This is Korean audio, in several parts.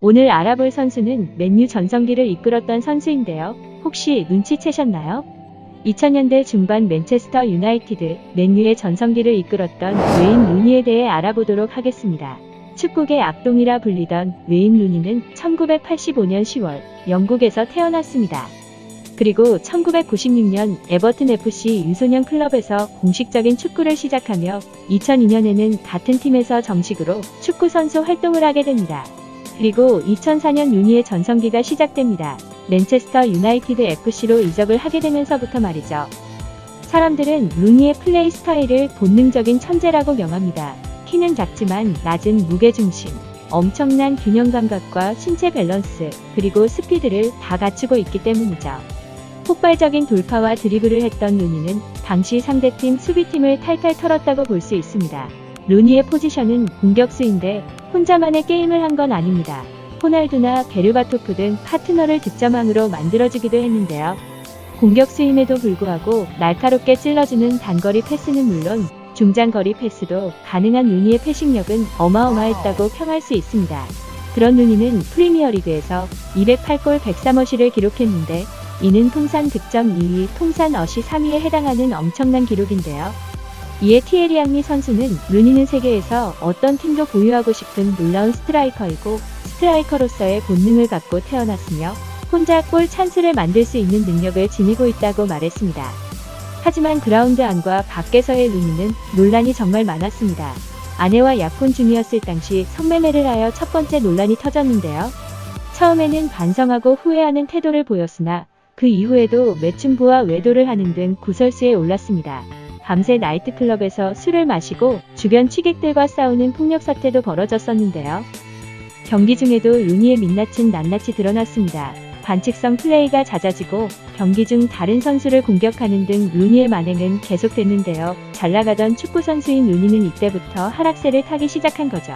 오늘 알아볼 선수는 맨유 전성기를 이끌었던 선수인데요. 혹시 눈치채셨나요? 2000년대 중반 맨체스터 유나이티드, 맨유의 전성기를 이끌었던 웨인 루니에 대해 알아보도록 하겠습니다. 축구계 악동이라 불리던 웨인 루니는 1985년 10월 영국에서 태어났습니다. 그리고 1996년 에버튼 FC 유소년 클럽에서 공식적인 축구를 시작하며 2002년에는 같은 팀에서 정식으로 축구 선수 활동을 하게 됩니다. 그리고 2004년 루니의 전성기가 시작됩니다. 맨체스터 유나이티드 FC로 이적을 하게 되면서부터 말이죠. 사람들은 루니의 플레이 스타일을 본능적인 천재라고 명합니다. 키는 작지만 낮은 무게중심, 엄청난 균형 감각과 신체 밸런스, 그리고 스피드를 다 갖추고 있기 때문이죠. 폭발적인 돌파와 드리블을 했던 루니는 당시 상대팀 수비팀을 탈탈 털었다고 볼 수 있습니다. 루니의 포지션은 공격수인데 혼자만의 게임을 한 건 아닙니다. 호날두나 베르바토프 등 파트너를 득점왕으로 만들어주기도 했는데요. 공격수임에도 불구하고 날카롭게 찔러주는 단거리 패스는 물론 중장거리 패스도 가능한 루니의 패싱력은 어마어마했다고 평할 수 있습니다. 그런 루니는 프리미어리그에서 208골 103어시를 기록했는데 이는 통산 득점 2위, 통산 어시 3위에 해당하는 엄청난 기록인데요. 이에 티에리 앙리 선수는 루니는 세계에서 어떤 팀도 보유하고 싶은 놀라운 스트라이커이고 스트라이커로서의 본능을 갖고 태어났으며 혼자 골 찬스를 만들 수 있는 능력을 지니고 있다고 말했습니다. 하지만 그라운드 안과 밖에서의 루니는 논란이 정말 많았습니다. 아내와 약혼 중이었을 당시 성매매를 하여 첫 번째 논란이 터졌는데요. 처음에는 반성하고 후회하는 태도를 보였으나 그 이후에도 매춘부와 외도를 하는 등 구설수에 올랐습니다. 밤새 나이트클럽에서 술을 마시고 주변 취객들과 싸우는 폭력 사태도 벌어졌었는데요. 경기 중에도 루니의 민낯은 낱낱이 드러났습니다. 반칙성 플레이가 잦아지고 경기 중 다른 선수를 공격하는 등 루니의 만행은 계속됐는데요. 잘 나가던 축구 선수인 루니는 이때부터 하락세를 타기 시작한 거죠.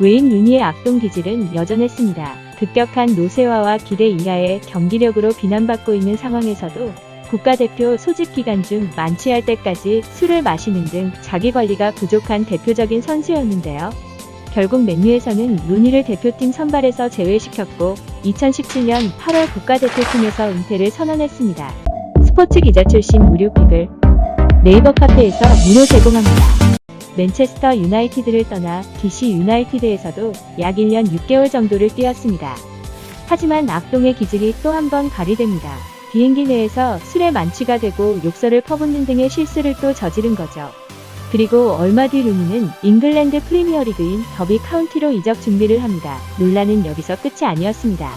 웨인 루니의 악동 기질은 여전했습니다. 급격한 노쇠화와 기대 이하의 경기력으로 비난받고 있는 상황에서도 국가대표 소집 기간 중 만취할 때까지 술을 마시는 등 자기 관리가 부족한 대표적인 선수였는데요. 결국 맨유에서는 루니를 대표팀 선발에서 제외시켰고 2017년 8월 국가대표팀에서 은퇴를 선언했습니다. 스포츠 기자 출신 무료 픽을 네이버 카페에서 무료 제공합니다. 맨체스터 유나이티드를 떠나 DC 유나이티드에서도 약 1년 6개월 정도를 뛰었습니다. 하지만 악동의 기질이 또 한 번 발휘됩니다. 비행기 내에서 술에 만취가 되고 욕설을 퍼붓는 등의 실수를 또 저지른 거죠. 그리고 얼마 뒤 루니는 잉글랜드 프리미어리그인 더비 카운티로 이적 준비를 합니다. 논란은 여기서 끝이 아니었습니다.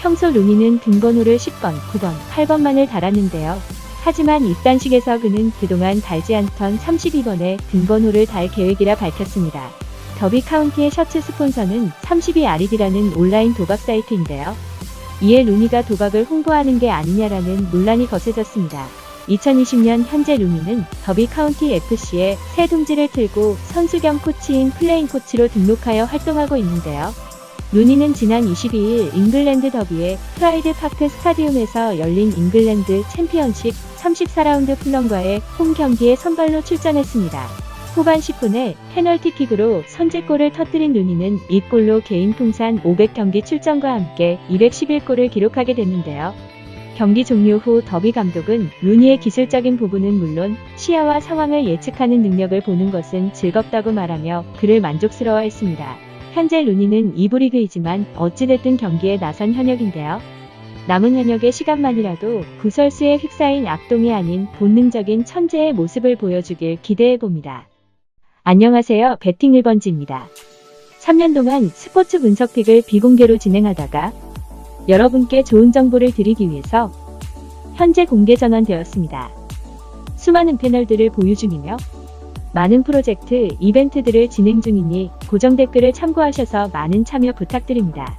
평소 루니는 등번호를 10번, 9번, 8번만을 달았는데요. 하지만 입단식에서 그는 그동안 달지 않던 32번의 등번호를 달 계획이라 밝혔습니다. 더비 카운티의 셔츠 스폰서는 32RED라는 온라인 도박 사이트인데요. 이에 루니가 도박을 홍보하는 게 아니냐라는 논란이 거세졌습니다. 2020년 현재 루니는 더비 카운티 FC에 새 둥지를 틀고 선수 겸 코치인 플레인 코치로 등록하여 활동하고 있는데요. 루니는 지난 22일 잉글랜드 더비의 프라이드 파크 스타디움에서 열린 잉글랜드 챔피언십 34라운드 플럼과의 홈 경기에 선발로 출전했습니다. 후반 10분에 페널티킥으로 선제골을 터뜨린 루니는 이 골로 개인 통산 500경기 출전과 함께 211골을 기록하게 됐는데요. 경기 종료 후 더비 감독은 루니의 기술적인 부분은 물론 시야와 상황을 예측하는 능력을 보는 것은 즐겁다고 말하며 그를 만족스러워했습니다. 현재 루니는 2부 리그이지만 어찌됐든 경기에 나선 현역인데요. 남은 현역의 시간만이라도 구설수에 휩싸인 악동이 아닌 본능적인 천재의 모습을 보여주길 기대해봅니다. 안녕하세요. 배팅 1번지입니다. 3년 동안 스포츠 분석픽을 비공개로 진행하다가 여러분께 좋은 정보를 드리기 위해서 현재 공개 전환되었습니다. 수많은 패널들을 보유 중이며 많은 프로젝트, 이벤트들을 진행 중이니 고정 댓글을 참고하셔서 많은 참여 부탁드립니다.